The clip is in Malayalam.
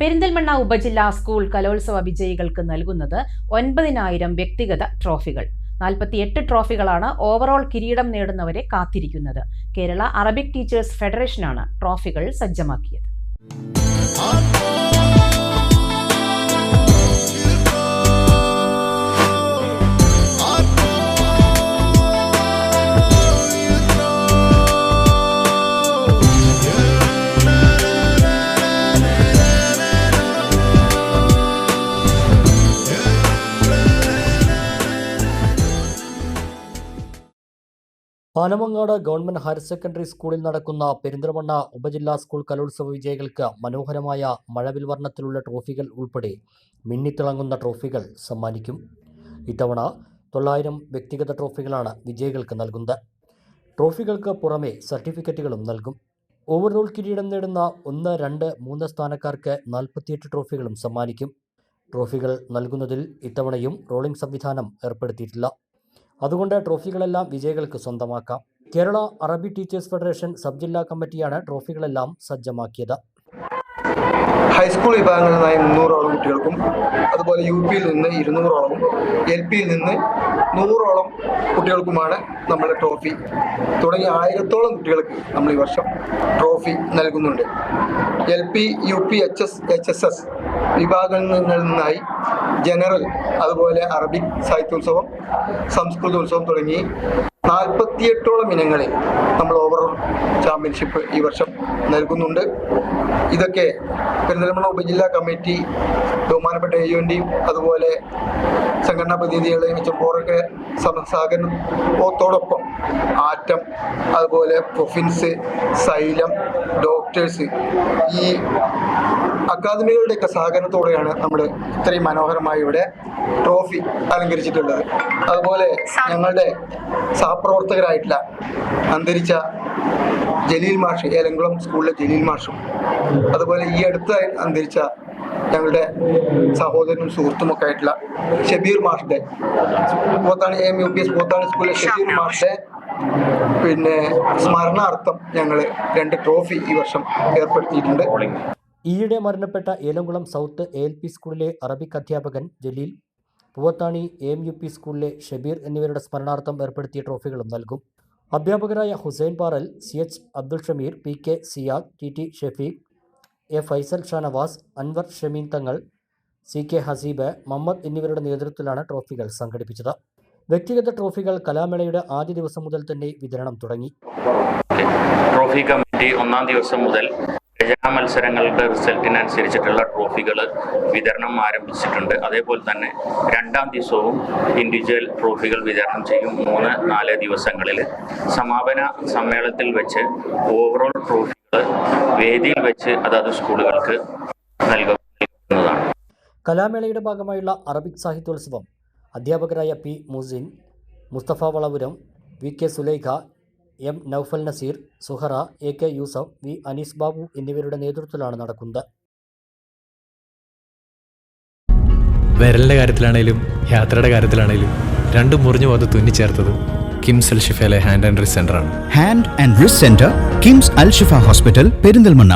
പെരിന്തൽമണ്ണ ഉപജില്ലാ സ്കൂൾ കലോത്സവ വിജയികൾക്ക് നൽകുന്നത് ഒൻപതിനായിരം വ്യക്തിഗത ട്രോഫികൾ. നാൽപ്പത്തിയെട്ട് ട്രോഫികളാണ് ഓവറോൾ കിരീടം നേടുന്നവരെ കാത്തിരിക്കുന്നത്. കേരള അറബിക് ടീച്ചേഴ്സ് ഫെഡറേഷനാണ് ട്രോഫികൾ സജ്ജമാക്കിയത്. പാനമങ്ങാട് ഗവൺമെന്റ് ഹയർ സെക്കൻഡറി സ്കൂളിൽ നടക്കുന്ന പെരിന്തൽമണ്ണ ഉപജില്ലാ സ്കൂൾ കലോത്സവ വിജയികൾക്ക് മനോഹരമായ മഴവിൽ വർണത്തിലുള്ള ട്രോഫികൾ ഉൾപ്പെടെ മിന്നിത്തിളങ്ങുന്ന ട്രോഫികൾ സമ്മാനിക്കും. ഇത്തവണ തൊള്ളായിരം വ്യക്തിഗത ട്രോഫികളാണ് വിജയികൾക്ക് നൽകുന്നത്. ട്രോഫികൾക്ക് പുറമെ സർട്ടിഫിക്കറ്റുകളും നൽകും. ഓവറോൾ കിരീടം നേടുന്ന ഒന്ന് രണ്ട് മൂന്ന് സ്ഥാനക്കാർക്ക് നാൽപ്പത്തിയെട്ട് ട്രോഫികളും സമ്മാനിക്കും. ട്രോഫികൾ നൽകുന്നതിൽ ഇത്തവണയും റോളിംഗ് സംവിധാനം ഏർപ്പെടുത്തിയിട്ടില്ല. അതുകൊണ്ട് ട്രോഫികളെല്ലാം വിജയികൾക്ക് സ്വന്തമാക്കാം. കേരള അറബി ടീച്ചേഴ്സ് ഫെഡറേഷൻ സബ് ജില്ലാ കമ്മിറ്റിയാണ് ട്രോഫികളെല്ലാം സജ്ജമാക്കിയത്. ഹൈസ്കൂൾ വിഭാഗങ്ങളിൽ നിന്നായി മുന്നൂറോളം കുട്ടികൾക്കും അതുപോലെ യു പിയിൽ നിന്ന് ഇരുന്നൂറോളം എൽ പിയിൽ നിന്ന് നൂറോളം കുട്ടികൾക്കുമാണ് നമ്മൾ ട്രോഫി. തുടങ്ങി ആയിരത്തോളം കുട്ടികൾക്ക് നമ്മൾ ഈ വർഷം ട്രോഫി നൽകുന്നുണ്ട്. L P U P H S H S S വിഭാഗങ്ങളിൽ നിന്നായി ജനറൽ അതുപോലെ അറബിക് സാഹിത്യോത്സവം സംസ്കൃതോത്സവം തുടങ്ങി നാൽപ്പത്തിയെട്ടോളം ഇനങ്ങളിൽ നമ്മൾ ഓവർ ചാമ്പ്യൻഷിപ്പ് ഈ വർഷം നൽകുന്നുണ്ട്. ഇതൊക്കെ പെരിന്തൽമണ്ണ ഉപജില്ലാ കമ്മിറ്റി ബഹുമാനപ്പെട്ട എ യുവിന്റെയും അതുപോലെ സംഘടനാ പ്രതിനിധികളെയും വെച്ചപ്പോഴൊക്കെ സഹകരണത്തോടൊപ്പം ആറ്റം അതുപോലെ പ്രൊഫിൻസ് സൈലം ഡോക്ടേഴ്സ് ഈ അക്കാദമികളുടെയൊക്കെ സഹകരണത്തോടെയാണ് നമ്മൾ ഇത്രയും മനോഹരമായി ഇവിടെ ട്രോഫി അലങ്കരിച്ചിട്ടുള്ളത്. അതുപോലെ ഞങ്ങളുടെ സഹപ്രവർത്തകരായിട്ടുള്ള അന്തരിച്ച ജലീൽ മാഷ് ഏലംകുളം സ്കൂളിലെ ജലീൽ മാഷും അതുപോലെ ഈ അടുത്ത് അന്തരിച്ച ഞങ്ങളുടെ സഹോദരനും സുഹൃത്തുമൊക്കെ ആയിട്ടുള്ള ഷബീർ മാഷിന്റെ പോത്താണ് എം യു പി എസ് പോത്താണ് സ്കൂളിലെ ഷബീർ മാഷിന്റെ പിന്നെ സ്മരണാർത്ഥം ഞങ്ങൾ രണ്ട് ട്രോഫി ഈ വർഷം ഏർപ്പെടുത്തിയിട്ടുണ്ട്. ഈയിടെ മരണപ്പെട്ട Elamkulam south A L P സ്കൂളിലെ അറബിക് അധ്യാപകൻ Jaleel Poovathani M U P സ്കൂളിലെ ഷബീർ എന്നിവരുടെ സ്മരണാർത്ഥം ഏർപ്പെടുത്തിയ ട്രോഫികളും നൽകും. അധ്യാപകരായ Hussain Paral C H Abdul Shameer P K Siyad T T Shafeeq A Faisal Shanavas Anwar Shameen Thangal C K Haseeb Mammad എന്നിവരുടെ നേതൃത്വത്തിലാണ് ട്രോഫികൾ സംഘടിപ്പിച്ചത്. വ്യക്തിഗത ട്രോഫികൾ കലാമേളയുടെ ആദ്യ ദിവസം മുതൽ തന്നെ വിതരണം തുടങ്ങി. ട്രോഫി കമ്മിറ്റി ഒന്നാം ദിവസം മുതൽ രചനാ മത്സരങ്ങളുടെ റിസൾട്ടിനനുസരിച്ചിട്ടുള്ള ട്രോഫികൾ വിതരണം ആരംഭിച്ചിട്ടുണ്ട്. അതേപോലെ തന്നെ രണ്ടാം ദിവസവും ഇൻഡിവിജ്വൽ ട്രോഫികൾ വിതരണം ചെയ്യും മൂന്ന് നാല് ദിവസങ്ങളിൽ സമാപന സമ്മേളനത്തിൽ വെച്ച് ഓവറോൾ ട്രോഫികൾ വേദിയിൽ വെച്ച് അതാത് സ്കൂളുകൾക്ക് നൽകുന്നതാണ്. കലാമേളയുടെ ഭാഗമായുള്ള അറബിക് സാഹിത്യോത്സവം അധ്യാപകരായ P Musin Musthafa Valapuram V K Sulaikha M. Noufal Naseer Suhara A. K. Yousaf V. Anees Babu എന്നിവരുടെ നേതൃത്വത്തിലാണ് നടക്കുന്നത്. വിരലിന്റെ കാര്യത്തിലാണേലും യാത്രയുടെ കാര്യത്തിലാണേലും രണ്ടും മുറിഞ്ഞു പോകാതെ തുന്നിച്ചേർത്തത് കിംസ് അൽ ഷിഫയിലെ hand and wrist സെന്ററാണ് hand and wrist centre KIMS Al Shifa hospital Perinthalmanna.